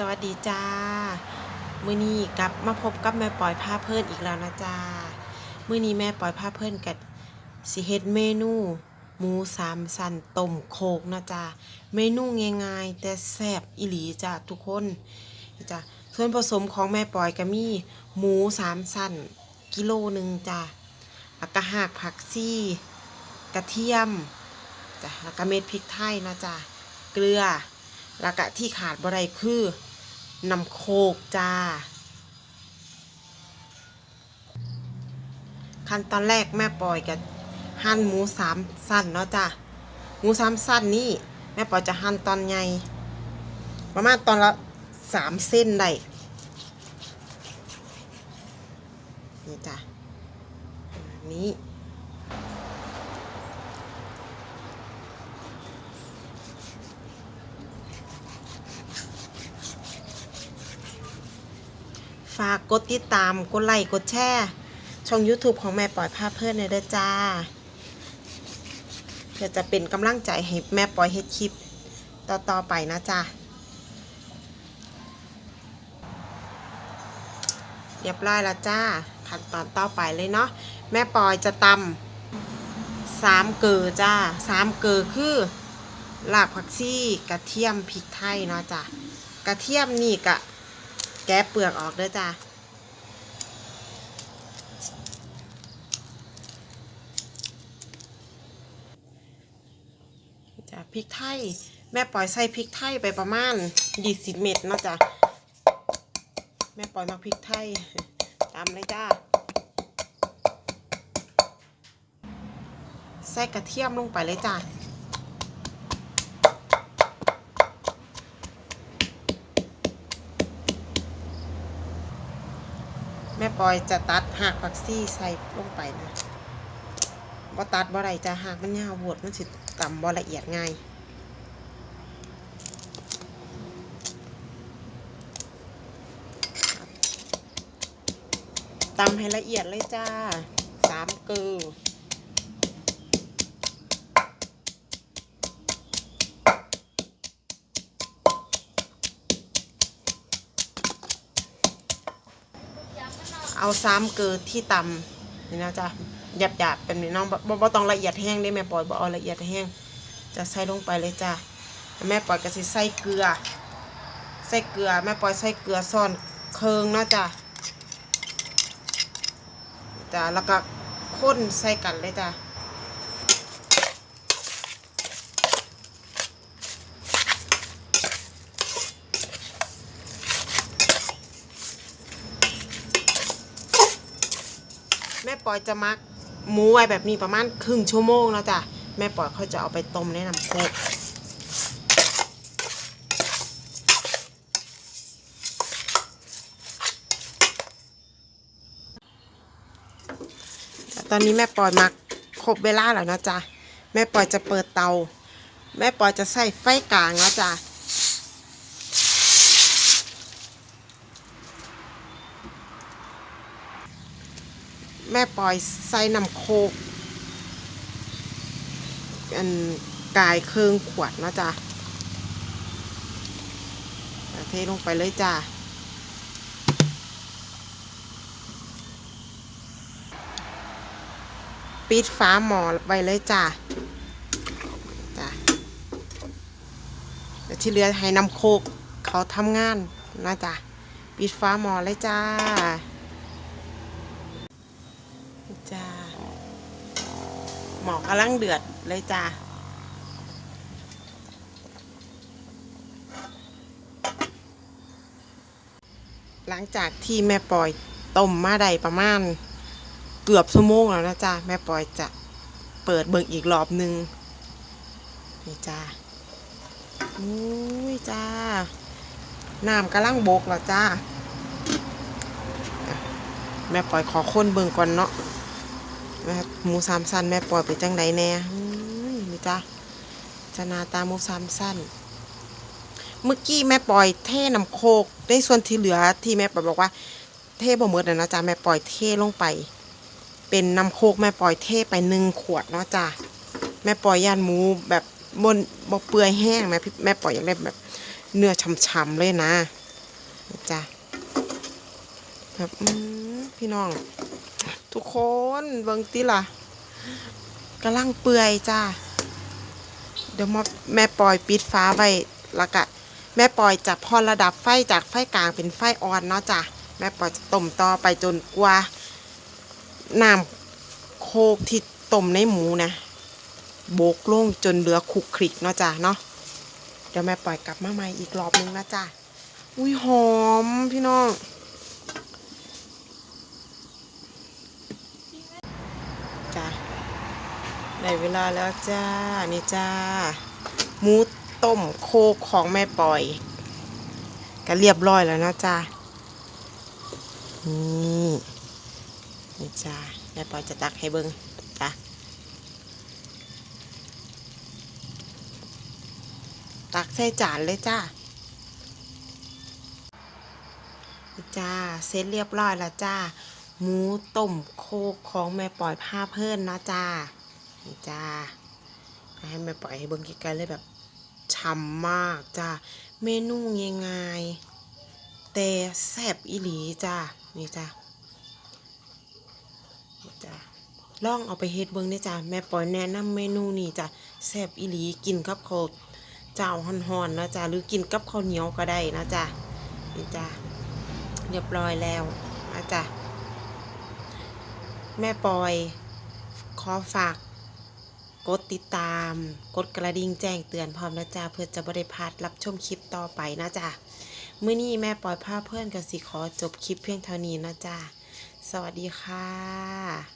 สวัสดีจ้า มือนี้กลับมาพบกับแม่ปล่อยผ้าเพิ่นอีกแล้วนะจ้า มือนี้แม่ปล่อยผ้าเพิ่นกับสิเฮ็ดเมนูหมูสามสันต้มโคกนะจ้าเมนูง่ายๆแต่แซ่บอีหลีจ้าทุกคนจ้าส่วนผสมของแม่ปล่อยก็มีหมูสามสันกิโลหนึ่งจ้าแล้วก็หากผักซี่กระเทียมจ้ะแล้วก็เม็ดพริกไทยนะจ้าเกลือแล้วก็ที่ขาดบ่ได้คือ นำโคกจ้า ขั้นตอนแรกแม่ปอยกับหั่นหมูสามสั้นเนาะจ้ะหมูสามสั้นนี่แม่ปอยจะหั่นตอนใหญ่ประมาณตอนละสามเส้นได้นี่จ้ะอัน ฝากกดติดตาม กดไลค์กดแชร์ช่อง YouTube ของแม่ปล่อยภาพเพื่อนในอยเด้อจ้า เพื่อจะเป็นกำลังใจให้แม่ปล่อยเฮ็ดคลิปต่อๆไปนะจ้าเรียบร้อยแล้วจ้า ขั้นตอนต่อไปเลยเนาะแม่ปอยจะตำสามเกลือจ้าสามเกลือคือรากผักชีกระเทียมพริกไทยเนาะจ้ากระเทียมนี่กะ แกะเปลือกออกเด้อจ้าจ้ะพริกไทย แม่ปล่อยใส่พริกไทยไปประมาณ20เม็ดเนะจ้ะแม่ปล่อยมาพริกไทยตามเลยจ้าใส่กระเทียมลงไปเลยจ้า ปอยจะตัดหักผักซี่ใส่ลงไปนะบ่ตัดบ่ไรจะหักมันยาวโหดมันสิต่ำบ่ละเอียดง่ายตำให้ละเอียดเลยจ้าสามเกลือ เอาซ้ำเกลือที่ตำนี่นะจ๊ะหยาบหยาบๆเป็นนี้น้องบ่ต้องละเอียดแห้งได้แม่ปอยบ่เอาละเอียดแห้งจะใส่ลงไปเลยจ้ะแม่ปอยก็สิใส่เกลือ ใส่เกลือแม่ปอยใส่เกลือซ่อนเคืองนะจ้ะจ้ะแล้วก็ข้นใส่กันเลยจ้ะ แม่ปอยจะมักหมูไว้แบบนี้ประมาณครึ่งชั่วโมงแล้วจ้ะแม่ปอยเขาจะเอาไปต้มในน้ำโคกตอนนี้แม่ปอยมักครบเวลาแล้วนะจ๊ะแม่ปอยจะเปิดเตา แม่ปอยจะใส่ไฟกลางแล้วจ้ะ แม่ปอยใส่น้ำโคกอันกายเครื่องขวดเนาะจ้ะเทลงไปเลยจ้ะปิดฟ้าหม้อไว้เลยจ้ะจ้ะเดี๋ยวที่เหลือให้น้ำโคกเขาทำงานนะจ้ะปิดฟ้าหม้อเลยจ้า จ้าหมอกำลังเดือดเลยจ้าหลังจากที่แม่ปอยต้มมาได้ประมาณเกือบชั่วโมงแล้วนะจ้าแม่ปอยจะเปิดเบิ่งอีกรอบหนึ่งนี่จ้าอุ้ยจ้าน้ำกำลังบกแล้วจ้าแม่ปล่อยขอค้นเบิ่งก่อนเนาะ ม่หมูสามสั้นแม่ปล่อยไปจังไดแน่อุ้ยนี่จ้ะจะนาตาหมูสามสั้น เมื่อกี้แม่ปล่อยเทน้ำโคกในส่วนที่เหลือที่แม่ปล่อยบอกว่า เทบ่หมดนะนะจ๊ะแม่ปล่อยเทลงไป เป็นน้ำโคกแม่ปล่อยเทไปหนึ่งขวดเนาะจ้ะแม่ปล่อยย่านหมูแบบบนบ่เปื่อยแห้งแม่พี่แม่ปล่อยอยากได้แบบเนื้อฉ่ำๆเลยนะอแบบพี่น้อง ทุกคนเบิ่งติล่ะกำลังเปื่อยจ้าเดี๋ยวมาแม่ปล่อยปิดฟ้าไว้ล้วก็แม่ปล่อยจะพอระดับไฟจากไฟกลางเป็นไฟอ่อนเนาะจ้ะแม่ปล่อยจะต้มต่อไปจนกว่าน้ำโคกที่ต้มในหมูนะโบกลงจนเหลือคุกคลิกเนาะจ้ะเนาะเดี๋ยวแม่ปล่อยกลับมาใหม่อีกรอบนึงนะจ้ะอุ้ยหอมพี่น้องจ้ะ ได้เวลาแล้วจ้า นี่จ้าหมูต้มโคกของแม่ปล่อย ก็เรียบร้อยแล้วนะจ้านี่นี่จ้าแม่ปล่อยจะตักให้เบิ้งจ้าตักใส่จานเลยจ้านี่จ้าเสร็จเรียบร้อยแล้วจ้าหมูต้มโคกของแม่ปล่อยผ้าเพิ่นนะจ้า นี่จ้าให้แม่ปล่อยให้เบิ้งไกลๆเลยแบบฉ่ำมากจ้าเมนูง่ายๆแต่แซ่บอีหลีจ้านี่จ้าจ้าลองเอาไปเฮ็ดเบิ้งได้จ้าแม่ปล่อยแนะนำเมนูนี้จ้าแซ่บอีหลีกินกับข้าวเจ้าห่อนๆนะจ้าหรือกินกับข้าวเหนียวก็ได้นะจ้านี่จ้าเรียบร้อยแล้วนะจ้าแม่ปอยขอฝาก กดติดตาม กดกระดิ่งแจ้งเตือนพร้อมนะจ๊ะเพื่อจะบริพลาดรับชมคลิปต่อไปนะจ๊ะมื่อนี้แม่ปล่อยภาพเพื่อนกับสิขอจบคลิปเพียงเท่านี้นะจ๊ะสวัสดีค่ะ